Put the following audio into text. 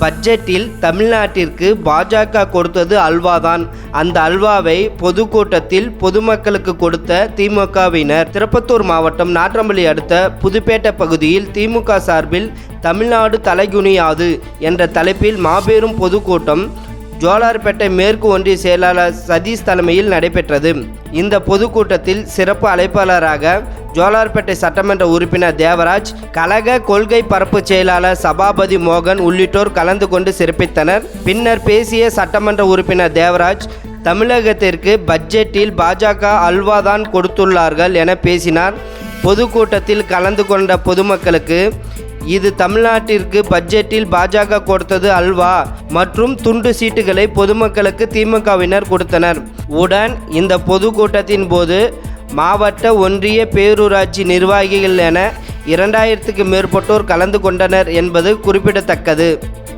பட்ஜெட்டில் தமிழ்நாட்டிற்கு பாஜக கொடுத்தது அல்வாதான். அந்த அல்வாவை பொதுக்கூட்டத்தில் பொதுமக்களுக்கு கொடுத்த திமுகவினர். திருப்பத்தூர் மாவட்டம் நாற்றம்பள்ளி அடுத்த புதுப்பேட்டை பகுதியில் திமுக சார்பில் தமிழ்நாடு தலைகுனியாது என்ற தலைப்பில் மாபெரும் பொதுக்கூட்டம் ஜோலார்பேட்டை மேற்கு ஒன்றிய செயலாளர் சதீஷ் தலைமையில் நடைபெற்றது. இந்த பொதுக்கூட்டத்தில் சிறப்பு அழைப்பாளராக ஜோலார்பேட்டை சட்டமன்ற உறுப்பினர் தேவராஜ் கழக கொள்கை பரப்பு செயலாளர் சபாபதி மோகன் உள்ளிட்டோர் கலந்து கொண்டு சிறப்பித்தனர். பின்னர் பேசிய சட்டமன்ற உறுப்பினர் தேவராஜ் தமிழகத்திற்கு பட்ஜெட்டில் பாஜக அல்வாதான் கொடுத்துள்ளார்கள் என பேசினார். பொதுக்கூட்டத்தில் கலந்து கொண்ட பொதுமக்களுக்கு இது தமிழ்நாட்டிற்கு பட்ஜெட்டில் பாஜக கொடுத்தது அல்வா மற்றும் துண்டு சீட்டுகளை பொதுமக்களுக்கு திமுகவினர் கொடுத்தனர். உடன் இந்த பொதுக்கூட்டத்தின் போது மாவட்ட ஒன்றிய பேரூராட்சி நிர்வாகிகள் என இரண்டாயிரத்துக்கு மேற்பட்டோர் கலந்து கொண்டனர் என்பது குறிப்பிடத்தக்கது.